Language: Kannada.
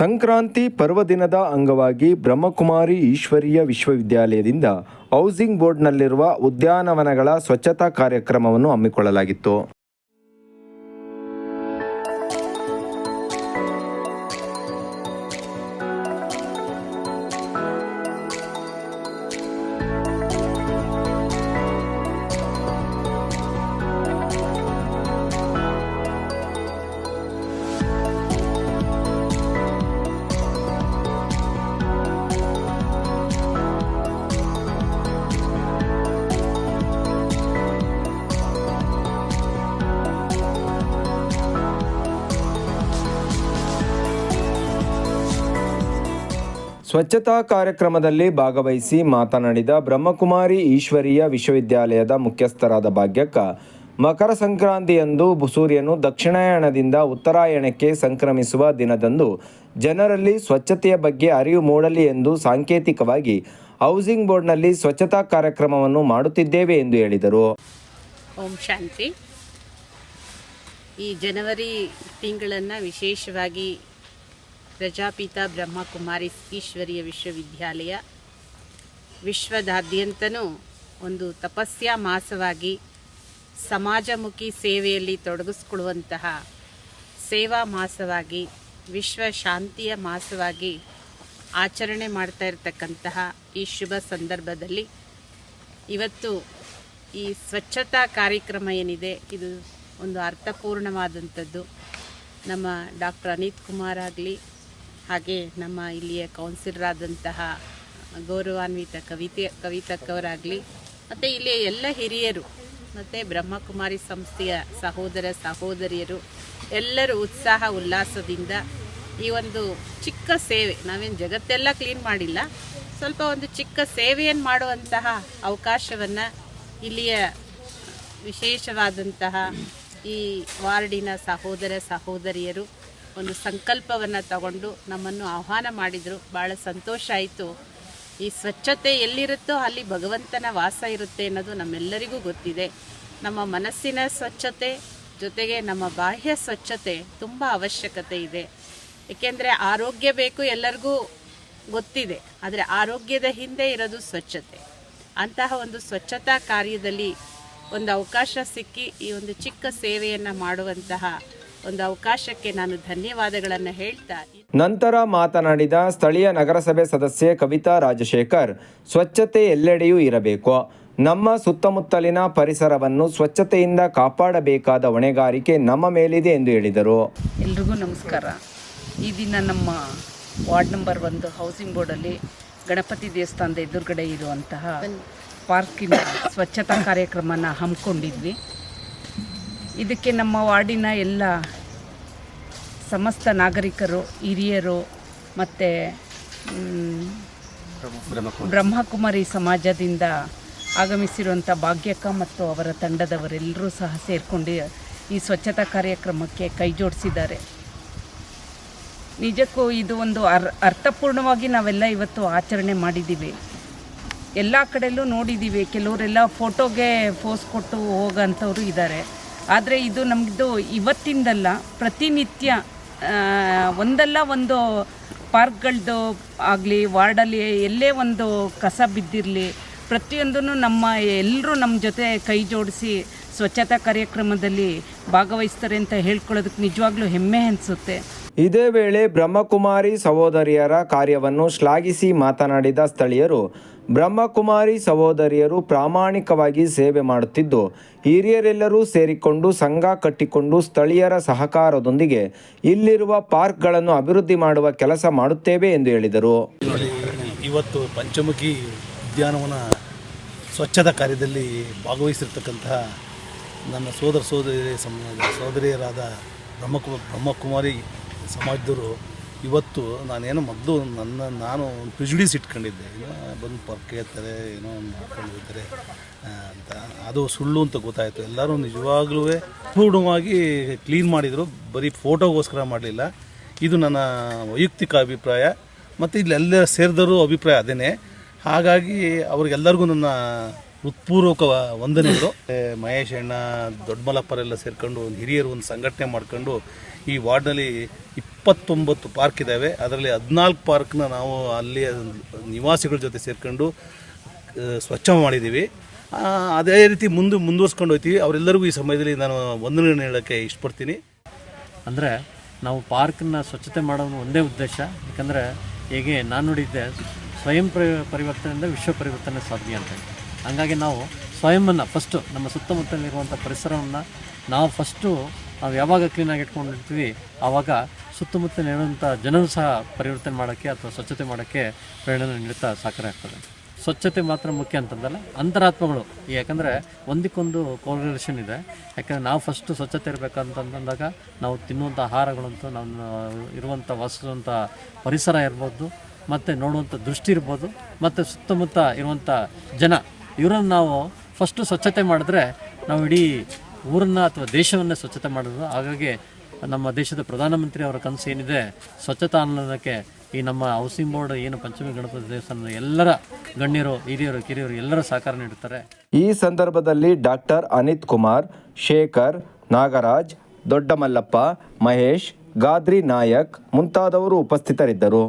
ಸಂಕ್ರಾಂತಿ ಪರ್ವದಿನದ ಅಂಗವಾಗಿ ಬ್ರಹ್ಮಕುಮಾರಿ ಈಶ್ವರೀಯ ವಿಶ್ವವಿದ್ಯಾಲಯದಿಂದ ಹೌಸಿಂಗ್ ಬೋರ್ಡ್ನಲ್ಲಿರುವ ಉದ್ಯಾನವನಗಳ ಸ್ವಚ್ಛತಾ ಕಾರ್ಯಕ್ರಮವನ್ನು ಹಮ್ಮಿಕೊಳ್ಳಲಾಗಿತ್ತು. ಸ್ವಚ್ಛತಾ ಕಾರ್ಯಕ್ರಮದಲ್ಲಿ ಭಾಗವಹಿಸಿ ಮಾತನಾಡಿದ ಬ್ರಹ್ಮಕುಮಾರಿ ಈಶ್ವರೀಯ ವಿಶ್ವವಿದ್ಯಾಲಯದ ಮುಖ್ಯಸ್ಥರಾದ ಭಾಗ್ಯಕ್ಕ, ಮಕರ ಸಂಕ್ರಾಂತಿಯಂದು ಸೂರ್ಯನು ದಕ್ಷಿಣಾಯಣದಿಂದ ಉತ್ತರಾಯಣಕ್ಕೆ ಸಂಕ್ರಮಿಸುವ ದಿನದಂದು ಜನರಲ್ಲಿ ಸ್ವಚ್ಛತೆಯ ಬಗ್ಗೆ ಅರಿವು ಮೂಡಲಿ ಎಂದು ಸಾಂಕೇತಿಕವಾಗಿ ಹೌಸಿಂಗ್ ಬೋರ್ಡ್ನಲ್ಲಿ ಸ್ವಚ್ಛತಾ ಕಾರ್ಯಕ್ರಮವನ್ನು ಮಾಡುತ್ತಿದ್ದೇವೆ ಎಂದು ಹೇಳಿದರು. ಓಂ ಶಾಂತಿ. ಈ ಜನವರಿ ತಿಂಗಳನ್ನು ವಿಶೇಷವಾಗಿ ಪ್ರಜಾಪಿತ ಬ್ರಹ್ಮಕುಮಾರಿ ಈಶ್ವರಿಯ ವಿಶ್ವವಿದ್ಯಾಲಯ. ವಿಶ್ವದಾದ್ಯಂತನೂ ಒಂದು ತಪಸ್ಯ ಮಾಸವಾಗಿ ಸಮಾಜಮುಖಿ ಸೇವೆಯಲ್ಲಿ ತೊಡಗಿಸ್ಕೊಳ್ಳುವಂತಹ ಸೇವಾ ಮಾಸವಾಗಿ, ವಿಶ್ವ ಶಾಂತಿಯ ಮಾಸವಾಗಿ ಆಚರಣೆ ಮಾಡ್ತಾ ಇರತಕ್ಕಂತಹ ಈ ಶುಭ ಸಂದರ್ಭದಲ್ಲಿ ಇವತ್ತು ಈ ಸ್ವಚ್ಛತಾ ಕಾರ್ಯಕ್ರಮ ಏನಿದೆ, ಇದು ಒಂದು ಅರ್ಥಪೂರ್ಣವಾದಂಥದ್ದು. ನಮ್ಮ ಡಾಕ್ಟರ್ ಅನಿತ್ ಕುಮಾರ್ ಆಗಲಿ ಹಾಗೆ ನಮ್ಮ ಇಲ್ಲಿಯ ಕೌನ್ಸಿಲರ್ ಆದಂತಹ ಗೌರವಾನ್ವಿತ ಕವಿತೆ, ಕವಿತಕ್ಕವರಾಗಲಿ, ಮತ್ತು ಇಲ್ಲಿಯ ಎಲ್ಲ ಹಿರಿಯರು, ಮತ್ತು ಬ್ರಹ್ಮಕುಮಾರಿ ಸಂಸ್ಥೆಯ ಸಹೋದರ ಸಹೋದರಿಯರು, ಎಲ್ಲರೂ ಉತ್ಸಾಹ, ಉಲ್ಲಾಸದಿಂದ ಈ ಒಂದು ಚಿಕ್ಕ ಸೇವೆ, ನಾವೇನು ಜಗತ್ತೆಲ್ಲ ಕ್ಲೀನ್ ಮಾಡಿಲ್ಲ, ಸ್ವಲ್ಪ ಒಂದು ಚಿಕ್ಕ ಸೇವೆಯನ್ನು ಮಾಡುವಂತಹ ಅವಕಾಶವನ್ನು ಇಲ್ಲಿಯ ವಿಶೇಷವಾದಂತಹ ಈ ವಾರ್ಡಿನ ಸಹೋದರ, ಸಹೋದರಿಯರು ಒಂದು ಸಂಕಲ್ಪವನ್ನು ತಗೊಂಡು ನಮ್ಮನ್ನು ಆಹ್ವಾನ ಮಾಡಿದರು. ಭಾಳ ಸಂತೋಷ ಆಯಿತು. ಈ ಸ್ವಚ್ಛತೆ ಎಲ್ಲಿರುತ್ತೋ ಅಲ್ಲಿ ಭಗವಂತನ ವಾಸ ಇರುತ್ತೆ ಅನ್ನೋದು ನಮ್ಮೆಲ್ಲರಿಗೂ ಗೊತ್ತಿದೆ. ನಮ್ಮ ಮನಸ್ಸಿನ ಸ್ವಚ್ಛತೆ ಜೊತೆಗೆ ನಮ್ಮ ಬಾಹ್ಯ ಸ್ವಚ್ಛತೆ ತುಂಬ ಅವಶ್ಯಕತೆ ಇದೆ. ಏಕೆಂದರೆ ಆರೋಗ್ಯ ಬೇಕು ಎಲ್ಲರಿಗೂ ಗೊತ್ತಿದೆ. ಆದರೆ ಆರೋಗ್ಯದ ಹಿಂದೆ ಇರೋದು ಸ್ವಚ್ಛತೆ. ಅಂತಹ ಒಂದು ಸ್ವಚ್ಛತಾ ಕಾರ್ಯದಲ್ಲಿ ಒಂದು ಅವಕಾಶ ಸಿಕ್ಕಿ ಈ ಒಂದು ಚಿಕ್ಕ ಸೇವೆಯನ್ನು ಮಾಡುವಂತಹ ಒಂದು ಅವಕಾಶಕ್ಕೆ ನಾನು ಧನ್ಯವಾದಗಳನ್ನು ಹೇಳ್ತಾ ನಂತರ ಮಾತನಾಡಿದ ಸ್ಥಳೀಯ ನಗರಸಭೆ ಸದಸ್ಯೆ ಕವಿತಾ ರಾಜಶೇಖರ್ ಸ್ವಚ್ಛತೆ ಎಲ್ಲೆಡೆಯೂ ಇರಬೇಕು. ನಮ್ಮ ಸುತ್ತಮುತ್ತಲಿನ ಪರಿಸರವನ್ನು ಸ್ವಚ್ಛತೆಯಿಂದ ಕಾಪಾಡಬೇಕಾದ ಹೊಣೆಗಾರಿಕೆ ನಮ್ಮ ಮೇಲಿದೆ ಎಂದು ಹೇಳಿದರು. ಎಲ್ರಿಗೂ ನಮಸ್ಕಾರ. ಈ ದಿನ ನಮ್ಮ ವಾರ್ಡ್ ನಂಬರ್ ಒಂದು ಹೌಸಿಂಗ್ ಬೋರ್ಡಲ್ಲಿ ಗಣಪತಿ ದೇವಸ್ಥಾನದ ಎದುರುಗಡೆ ಇರುವಂತಹ ಪಾರ್ಕಿನ ಸ್ವಚ್ಛತಾ ಕಾರ್ಯಕ್ರಮನ ಹಮ್ಮಿಕೊಂಡಿದ್ವಿ. ಇದಕ್ಕೆ ನಮ್ಮ ವಾರ್ಡಿನ ಎಲ್ಲ ಸಮಸ್ತ ನಾಗರಿಕರು, ಹಿರಿಯರು ಮತ್ತು ಬ್ರಹ್ಮಕುಮಾರಿ ಸಮಾಜದಿಂದ ಆಗಮಿಸಿರುವಂಥ ಭಾಗ್ಯಕ್ಕ ಮತ್ತು ಅವರ ತಂಡದವರೆಲ್ಲರೂ ಸಹ ಸೇರಿಕೊಂಡು ಈ ಸ್ವಚ್ಛತಾ ಕಾರ್ಯಕ್ರಮಕ್ಕೆ ಕೈ ಜೋಡಿಸಿದ್ದಾರೆ. ನಿಜಕ್ಕೂ ಇದು ಒಂದು ಅರ್, ಅರ್ಥಪೂರ್ಣವಾಗಿ ನಾವೆಲ್ಲ ಇವತ್ತು ಆಚರಣೆ ಮಾಡಿದ್ದೀವಿ. ಎಲ್ಲ ಕಡೆಯಲ್ಲೂ ನೋಡಿದ್ದೀವಿ. ಕೆಲವರೆಲ್ಲ ಫೋಟೋಗೆ ಫೋಸ್ ಕೊಟ್ಟು ಹೋಗೋಂಥವ್ರು ಇದ್ದಾರೆ. ಆದರೆ ಇದು ನಮ್ಮದು ಇವತ್ತಿಂದಲ್ಲ ಪ್ರತಿನಿತ್ಯ ಒಂದಲ್ಲ ಒಂದು ಪಾರ್ಕ್ಗಳದ್ದು ಆಗಲಿ, ವಾರ್ಡಲ್ಲಿ ಎಲ್ಲೇ ಒಂದು ಕಸ ಬಿದ್ದಿರಲಿ ಪ್ರತಿಯೊಂದೂ ನಮ್ಮ ಎಲ್ಲರೂ ನಮ್ಮ ಜೊತೆ ಕೈ ಜೋಡಿಸಿ ಸ್ವಚ್ಛತಾ ಕಾರ್ಯಕ್ರಮದಲ್ಲಿ ಭಾಗವಹಿಸ್ತಾರೆ ಅಂತ ಹೇಳ್ಕೊಳ್ಳೋದಕ್ಕೆ ನಿಜವಾಗ್ಲೂ ಹೆಮ್ಮೆ ಅನಿಸುತ್ತೆ. ಇದೇ ವೇಳೆ ಬ್ರಹ್ಮಕುಮಾರಿ ಸಹೋದರಿಯರ ಕಾರ್ಯವನ್ನು ಶ್ಲಾಘಿಸಿ ಮಾತನಾಡಿದ ಸ್ಥಳೀಯರು ಬ್ರಹ್ಮಕುಮಾರಿ ಸಹೋದರಿಯರು ಪ್ರಾಮಾಣಿಕವಾಗಿ ಸೇವೆ ಮಾಡುತ್ತಿದ್ದು, ಹಿರಿಯರೆಲ್ಲರೂ ಸೇರಿಕೊಂಡು ಸಂಘ ಕಟ್ಟಿಕೊಂಡು ಸ್ಥಳೀಯರ ಸಹಕಾರದೊಂದಿಗೆ ಇಲ್ಲಿರುವ ಪಾರ್ಕ್ಗಳನ್ನು ಅಭಿವೃದ್ಧಿ ಮಾಡುವ ಕೆಲಸ ಮಾಡುತ್ತೇವೆ ಎಂದು ಹೇಳಿದರು. ಇವತ್ತು ಪಂಚಮುಖಿ ಉದ್ಯಾನವನ ಸ್ವಚ್ಛತಾ ಕಾರ್ಯದಲ್ಲಿ ಭಾಗವಹಿಸಿರ್ತಕ್ಕಂತಹ ನನ್ನ ಸೋದರ ಸೋದರಿ ಸಮಾಜ ಸೋದರಿಯರಾದ ಬ್ರಹ್ಮಕು, ಬ್ರಹ್ಮಕುಮಾರಿ ಸಮಾಜದವರು ಇವತ್ತು ನಾನೇನು ಮೊದಲು ನನ್ನ ನಾನು ಒಂದು ಪ್ರಿಜುಡೀಸ್ ಇಟ್ಕೊಂಡಿದ್ದೆ. ಏನೋ ಬಂದು ಪರ್ಕೆ ಇರ್ತಾರೆ ಏನೋ ಒಂದು ಮಾಡ್ಕೊಂಡು ಅಂತ. ಅದು ಸುಳ್ಳು ಅಂತ ಗೊತ್ತಾಯಿತು. ಎಲ್ಲರೂ ನಿಜವಾಗ್ಲೂ ಪೂರ್ಣವಾಗಿ ಕ್ಲೀನ್ ಮಾಡಿದರು. ಬರೀ ಫೋಟೋಗೋಸ್ಕರ ಮಾಡಲಿಲ್ಲ. ಇದು ನನ್ನ ವೈಯಕ್ತಿಕ ಅಭಿಪ್ರಾಯ. ಮತ್ತು ಇಲ್ಲೆಲ್ಲ ಸೇರಿದವರು ಅಭಿಪ್ರಾಯ ಅದೇ ಹಾಗಾಗಿ ಅವ್ರಿಗೆಲ್ಲರಿಗೂ ನನ್ನ ಹೃತ್ಪೂರ್ವಕ ವಂದನೆಗಳು. ಮಹೇಶ್ ಅಣ್ಣ ದೊಡ್ಡಮಲ್ಲಪ್ಪರೆಲ್ಲ ಸೇರ್ಕೊಂಡು ಒಂದು ಹಿರಿಯರು ಒಂದು ಸಂಘಟನೆ ಮಾಡ್ಕೊಂಡು ಈ ವಾರ್ಡ್ನಲ್ಲಿ ಇಪ್ಪತ್ತೊಂಬತ್ತು ಪಾರ್ಕ್ ಇದ್ದಾವೆ ಅದರಲ್ಲಿ ಹದಿನಾಲ್ಕು ಪಾರ್ಕ್ನ ನಾವು ಅಲ್ಲಿ ನಿವಾಸಿಗಳ ಜೊತೆ ಸೇರ್ಕೊಂಡು ಸ್ವಚ್ಛ ಮಾಡಿದ್ದೀವಿ ಅದೇ ರೀತಿ ಮುಂದೆ ಮುಂದುವರ್ಸ್ಕೊಂಡು ಹೋಗ್ತೀವಿ ಅವರೆಲ್ಲರಿಗೂ ಈ ಸಮಯದಲ್ಲಿ ನಾನು ವಂದನೆಗಳನ್ನ ಹೇಳೋಕ್ಕೆ ಇಷ್ಟಪಡ್ತೀನಿ. ಅಂದರೆ ನಾವು ಪಾರ್ಕನ್ನ ಸ್ವಚ್ಛತೆ ಮಾಡೋದು ಒಂದೇ ಉದ್ದೇಶ. ಯಾಕಂದರೆ ಹೇಗೆ ನಾನು ನೋಡಿದ್ದೆ, ಸ್ವಯಂ ಪರಿ ಪರಿವರ್ತನೆಯಿಂದ ವಿಶ್ವ ಪರಿವರ್ತನೆ ಸಾಧ್ಯ ಅಂತ. ಹಂಗಾಗಿ ನಾವು ಸ್ವಯಂವನ್ನು ಫಸ್ಟು ನಮ್ಮ ಸುತ್ತಮುತ್ತಲಿರುವಂಥ ಪರಿಸರವನ್ನು ನಾವು ಫಸ್ಟು ನಾವು ಯಾವಾಗ ಕ್ಲೀನಾಗಿ ಇಟ್ಕೊಂಡಿರ್ತೀವಿ, ಆವಾಗ ಸುತ್ತಮುತ್ತಲಿರುವಂಥ ಜನರು ಸಹ ಪರಿವರ್ತನೆ ಮಾಡೋಕ್ಕೆ ಅಥವಾ ಸ್ವಚ್ಛತೆ ಮಾಡೋಕ್ಕೆ ಪ್ರೇರಣೆ ನೀಡುತ್ತಾ ಸಹಕಾರ ಆಗ್ತದೆ. ಸ್ವಚ್ಛತೆ ಮಾತ್ರ ಮುಖ್ಯ ಅಂತಂದಲ್ಲ, ಅಂತರಾತ್ಮಗಳು. ಯಾಕಂದರೆ ಒಂದಕ್ಕೊಂದು ಕೋರಿಲೇಷನ್ ಇದೆ. ಯಾಕಂದರೆ ನಾವು ಫಸ್ಟು ಸ್ವಚ್ಛತೆ ಇರಬೇಕಂತಂದಾಗ ನಾವು ತಿನ್ನುವಂಥ ಆಹಾರಗಳಂತೂ ನಮ್ಮ ಇರುವಂಥ ವಾಸಿಸುವಂಥ ಪರಿಸರ ಇರ್ಬೋದು, ಮತ್ತು ನೋಡುವಂಥ ದೃಷ್ಟಿ ಇರ್ಬೋದು, ಮತ್ತು ಸುತ್ತಮುತ್ತ ಇರುವಂಥ ಜನ ಇವರನ್ನು ನಾವು ಫಸ್ಟು ಸ್ವಚ್ಛತೆ ಮಾಡಿದ್ರೆ ನಾವು ಇಡೀ ಊರನ್ನು ಅಥವಾ ದೇಶವನ್ನು ಸ್ವಚ್ಛತೆ ಮಾಡೋದು. ಹಾಗಾಗಿ ನಮ್ಮ ದೇಶದ ಪ್ರಧಾನಮಂತ್ರಿ ಅವರ ಕನಸು ಏನಿದೆ, ಸ್ವಚ್ಛತಾ ಅನ್ನೋದಕ್ಕೆ ಈ ನಮ್ಮ ಹೌಸಿಂಗ್ ಬೋರ್ಡ್ ಏನು ಪಂಚಮಿ, ಗಣಪತಿ ದೇವಸ್ಥಾನದ ಎಲ್ಲರ ಗಣ್ಯರು, ಹಿರಿಯರು, ಕಿರಿಯರು ಎಲ್ಲರೂ ಸಹಕಾರ ನೀಡುತ್ತಾರೆ. ಈ ಸಂದರ್ಭದಲ್ಲಿ ಡಾಕ್ಟರ್ ಅನಿತ್ ಕುಮಾರ್, ಶೇಖರ್, ನಾಗರಾಜ್, ದೊಡ್ಡಮಲ್ಲಪ್ಪ, ಮಹೇಶ್, ಗಾದ್ರಿ ನಾಯಕ್ ಮುಂತಾದವರು ಉಪಸ್ಥಿತರಿದ್ದರು.